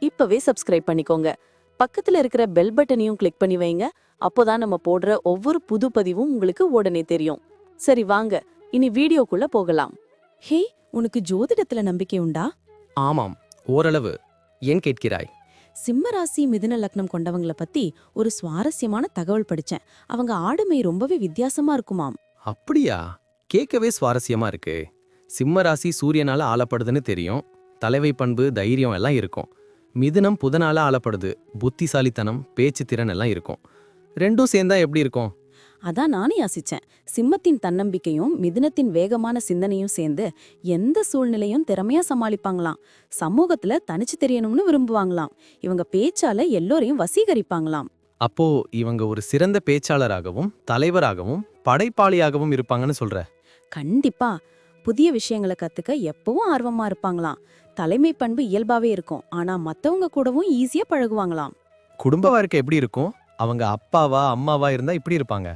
இப்பவே சப்ஸ்கிரைப் பண்ணிக்கோங்க. பக்கத்துல இருக்கிற பெல் பட்டனையும் கிளிக் பண்ணி வைங்க. அப்போதான் நம்ம போடுற ஒவ்வொரு புது பதிவும் உங்களுக்கு உடனே தெரியும். சரி வாங்க. இனி வீடியோக்குள்ள போகலாம். ஹே உனக்கு ஜோதிடத்துல நம்பிக்கை உண்டா? ஆமாம். ஓரளவு. ஏன் கேட்கிறாய்? சிம்ம ராசி மிதுன லக்னம் கொண்டவங்கள பத்தி ஒரு சுவாரஸ்யமான தகவல் படிச்சேன். அவங்க ஆளுமை ரொம்பவே வித்தியாசமா இருக்குமாம். அப்படியா? கேட்கவே சுவாரஸ்யமா இருக்கு. சிம்ம ராசி சூரியனால ஆளப்படுதுன்னு தெரியும். தலைவை பண்பு தைரியம் எல்லாம் இருக்கும். மிதுனம் புதனால ஆளப்படுது. புத்திசாலித்தனம் பேச்சு திறன் எல்லாம் இருக்கும். ரெண்டும் சேர்ந்தா எப்படி இருக்கும்? அதான் நானே யாசிச்சேன். சிம்மத்தின் தன்னம்பிக்கையும் மிதுனத்தின் வேகமான சிந்தனையும் சேர்ந்து எந்த சூழ்நிலையும் திறமையா சமாளிப்பாங்களாம். சமூகத்துல தனிச்சு தெரியணும்னு விரும்புவாங்களாம். இவங்க பேச்சால எல்லோரையும் வசீகரிப்பாங்களாம். அப்போ இவங்க ஒரு சிறந்த பேச்சாளராகவும் தலைவராகவும் படைப்பாளியாகவும் இருப்பாங்கன்னு சொல்ற? கண்டிப்பா. புதிய விஷயங்களை கத்துக்க எப்பவும் ஆர்வமா இருப்பாங்களாம். தலைமை பண்பு இயல்பாவே இருக்கும். ஆனா மத்தவங்க கூடவும் ஈஸியா பழகுவாங்களாம். குடும்ப வாழ்க்கை எப்படி இருக்கும்? அவங்க அப்பாவா அம்மாவா இருந்தா இப்படி இருப்பாங்க?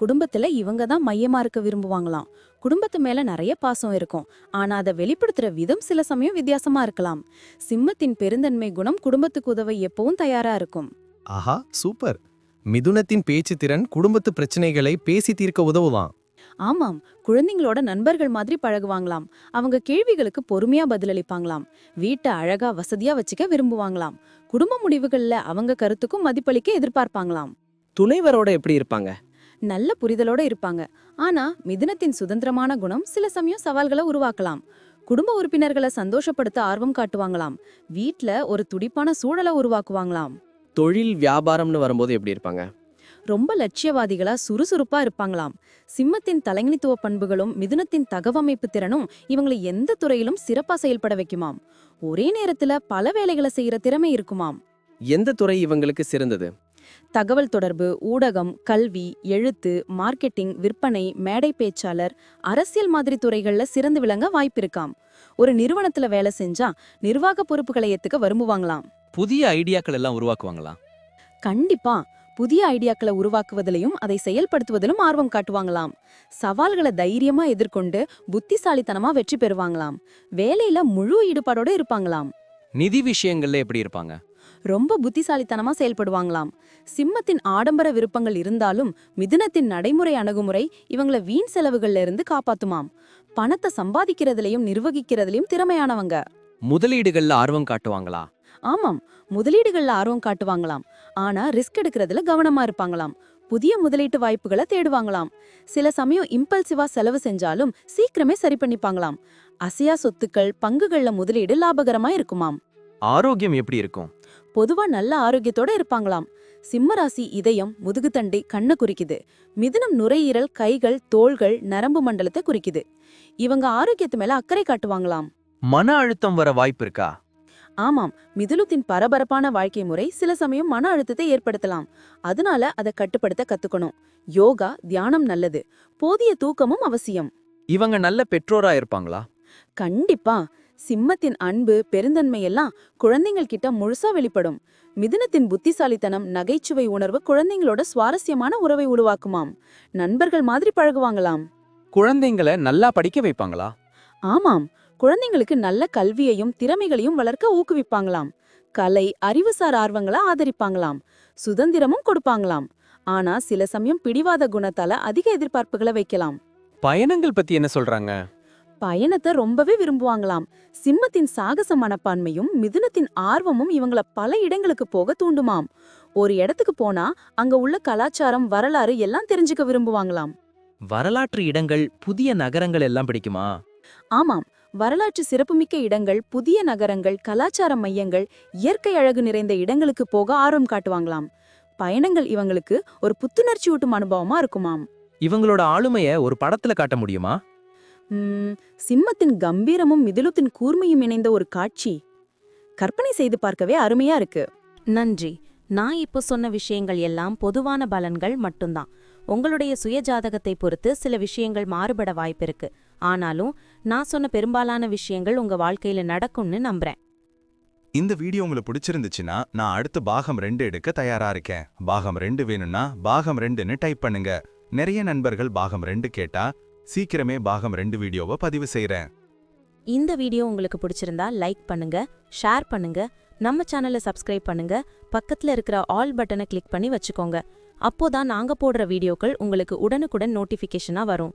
குடும்பத்துல இவங்க தான் மையமா இருக்க விரும்புவாங்களாம். குடும்பத்து மேல நிறைய பாசம் இருக்கும். ஆனா அதை வெளிப்படுத்துற விதம் சில சமயம் வித்தியாசமா இருக்கலாம். சிம்மத்தின் பெருந்தன்மை குணம் குடும்பத்துக்கு உதவ எப்பவும் தயாரா இருக்கும். ஆஹா சூப்பர். மிதுனத்தின் பேச்சு திறன் குடும்பத்து பிரச்சனைகளை பேசி தீர்க்க உதவுவான். ஆமாம் குழந்தைங்களோட நண்பர்கள் மாதிரி பழகுவாங்களாம். அவங்க கேள்விகளுக்கு பொறுமையா பதிலளிப்பாங்களாம். வீட்டை அழகா வசதியா வச்சுக்க விரும்புவாங்களாம். குடும்ப முடிவுகள்ல அவங்க கருத்துக்கும் மதிப்பளிக்க எதிர்பார்ப்பாங்களாம். துணைவரோட எப்படி இருப்பாங்க? நல்ல புரிதலோட இருப்பாங்க. ஆனா மிதுனத்தின் சுதந்திரமான குணம் சில சமயம் சவால்களை உருவாக்கலாம். குடும்ப உறுப்பினர்களை சந்தோஷப்படுத்த ஆர்வம் காட்டுவாங்களாம். வீட்ல ஒரு துடிப்பான சூழலை உருவாக்குவாங்களாம். தொழில் வியாபாரம்னு வரும்போது எப்படி இருப்பாங்க? ரொம்ப லட்சியவாதிகளா சுறுசுறுப்பா இருப்பாங்களாம். சிம்மத்தின் தலைமைத்துவ பண்புகளும் மிதுனத்தின் தகவமைப்பு திறனும் இவங்களை எந்த துறையிலும் சிறப்பா செயல்பட வைக்குமாம். ஒரே நேரத்துல பல வேலைகளை செய்யற திறமை இருக்குமாம். எந்த துறை இவங்களுக்கு சிறந்தது? தகவல் தொடர்பு ஊடகம் கல்வி எழுத்து மார்க்கெட்டிங் விற்பனை மேடை பேச்சாளர் அரசியல் மாதிரி துறைகள்ல சிறந்து விளங்க வாய்ப்பிருக்காம் ஒரு நிறுவனத்துல வேலை செஞ்சா நிர்வாக பொறுப்புகளை ஏத்துக்க விரும்புவாங்களாம். புதிய ஐடியாக்கள் எல்லாம் உருவாக்குவாங்களா? கண்டிப்பா. புதிய ஐடியாக்களை உருவாக்குவதிலையும் அதை செயல்படுத்துவதிலும் ஆர்வம் காட்டுவாங்களாம். சவால்களை தைரியமா எதிர்கொண்டு புத்திசாலித்தனமா வெற்றி பெறுவாங்களாம். வேலையில முழு ஈடுபாடோட இருப்பாங்களாம். நிதி விஷயங்கள்ல எப்படி இருப்பாங்க? ரொம்ப புத்திசாலித்தனமா செயல்படுவாங்களாம். சிம்மத்தின் ஆடம்பர விருப்பங்கள் இருந்தாலும் மிதுனத்தின் நடைமுறை அணுகுமுறை இவங்கள வீண் செலவுகள்ல இருந்து காப்பாத்துமாம். பணத்தை சம்பாதிக்கிறதுலயும் நிர்வகிக்கிறதுலயும் திறமையானவங்க. முதலீடுகள்ல ஆர்வம் காட்டுவாங்களா? ஆமாம் முதலீடுகள்ல ஆர்வம் காட்டுவாங்களாம். ஆனா ரிஸ்க் எடுக்கிறதுல கவனமா இருப்பாங்களாம். புதிய முதலீட்டு வாய்ப்புகளை தேடுவாங்களாம். சில சமயம் இம்பல்சிவா செலவு செஞ்சாலும் சீக்கிரமே சரி பண்ணிப்பாங்களாம். அசையா சொத்துக்கள் பங்குகள்ல முதலீடு லாபகரமா இருக்குமாம். ஆரோக்கியம் எப்படி இருக்கும்? பொதுவா நல்ல ஆரோக்கியத்தோட இருப்பாங்களாம். சிம்மராசி இதயம் முதுகுத்தண்டை கண்ணை குறிக்குது. மிதுனம் நுரையீரல் கைகள் தோள்கள் நரம்பு மண்டலத்தை குறிக்குது. இவங்க ஆரோக்கியத்து மேல அக்கறை காட்டுவாங்களாம். மன அழுத்தம் வர வாய்ப்பு இருக்கா? ஆமாம் மிதுனத்தின் பரபரப்பான வாழ்க்கை முறை சில சமயம் மன அழுத்தத்தை ஏற்படுத்தலாம். அதனால அதை கட்டுப்படுத்த கத்துக்கணும். யோகா தியானம் நல்லது. போதிய தூக்கமும் அவசியம். இவங்க நல்ல பெற்றோரா இருப்பாங்களா? கண்டிப்பா. சிம்மத்தின் அன்பு பெருந்தன்மை எல்லாம் குழந்தைங்கள் கிட்ட முழுசா வெளிப்படும். மிதுனத்தின் புத்திசாலித்தனம் நகைச்சுவை உணர்வு குழந்தைங்களோட சுவாரஸ்யமான உறவை உருவாக்குமாம். நண்பர்கள் மாதிரி பழகுவாங்களாம். குழந்தைங்கள நல்லா படிக்க வைப்பாங்களா? ஆமாம். குழந்தைங்களுக்கு நல்ல கல்வியையும் திறமைகளையும் வளர்க்க ஊக்குவிப்பாங்களாம். கலை அறிவுசார் ஆர்வங்களை ஆதரிப்பாங்களாம். சுதந்திரமும் கொடுப்பாங்களாம். ஆனா சில சமயம் பிடிவாத குணத்தால அதிக எதிர்பார்ப்புகளை வைக்கலாம். பயணங்கள் பத்தி என்ன சொல்றாங்க? பயணத்தை ரொம்பவே விரும்புவாங்களாம். சிம்மத்தின் சாகச மனப்பான்மையும் மிதுனத்தின் ஆர்வமும் இவங்கள பல இடங்களுக்கு போக தூண்டுமாம். ஒரு இடத்துக்கு போனா அங்க உள்ள கலாச்சாரம் வரலாறு எல்லாம் தெரிஞ்சுக்க விரும்புவாங்களாம். வரலாற்று இடங்கள் புதிய நகரங்கள் எல்லாம் பிடிக்குமா? ஆமாம். வரலாற்று சிறப்புமிக்க இடங்கள் புதிய நகரங்கள் கலாச்சார மையங்கள் இயற்கை அழகு நிறைந்த இடங்களுக்கு போக ஆர்வம் காட்டுவாங்களாம். பயணங்கள் இவங்களுக்கு ஒரு புத்துணர்ச்சியூட்டும் அனுபவமா இருக்குமாம். இவங்களோட ஆளுமைய ஒரு படத்துல காட்ட முடியுமா? சிம்மத்தின் கம்பீரமும் மிதுலத்தின் கூர்மையும் இணைந்த ஒரு காட்சி. கற்பனை செய்து பார்க்கவே அருமையா இருக்கு. நன்றி. நான் இப்போ சொன்ன விஷயங்கள் எல்லாம் பொதுவான பலன்கள் மட்டும்தான். உங்களுடைய சுயஜாதகத்தை பொறுத்து சில விஷயங்கள் மாறுபட வாய்ப்பிருக்கு ஆனாலும் நான் சொன்ன பெரும்பாலான விஷயங்கள் உங்க வாழ்க்கையில நடக்கும்னு நம்புறேன். இந்த வீடியோ உங்களுக்கு பிடிச்சிருந்துச்சுன்னா நான் அடுத்து பாகம் ரெண்டு எடுக்க தயாரா இருக்கேன். பாகம் ரெண்டு வேணும்னா பாகம் ரெண்டுன்னு டைப் பண்ணுங்க. நிறைய நண்பர்கள் பாகம் ரெண்டு கேட்டா சீக்கிரமே பாகம் ரெண்டு வீடியோவை பதிவு செய்றேன். இந்த வீடியோ உங்களுக்கு பிடிச்சிருந்தா லைக் பண்ணுங்க ஷேர் பண்ணுங்க நம்ம சேனலை சப்ஸ்கிரைப் பண்ணுங்க பக்கத்துல இருக்கிற ஆல் பட்டனை கிளிக் பண்ணி வச்சுக்கோங்க. அப்போதான் நாங்க போடுற வீடியோக்கள் உங்களுக்கு உடனுக்குடன் நோட்டிஃபிகேஷனா வரும்.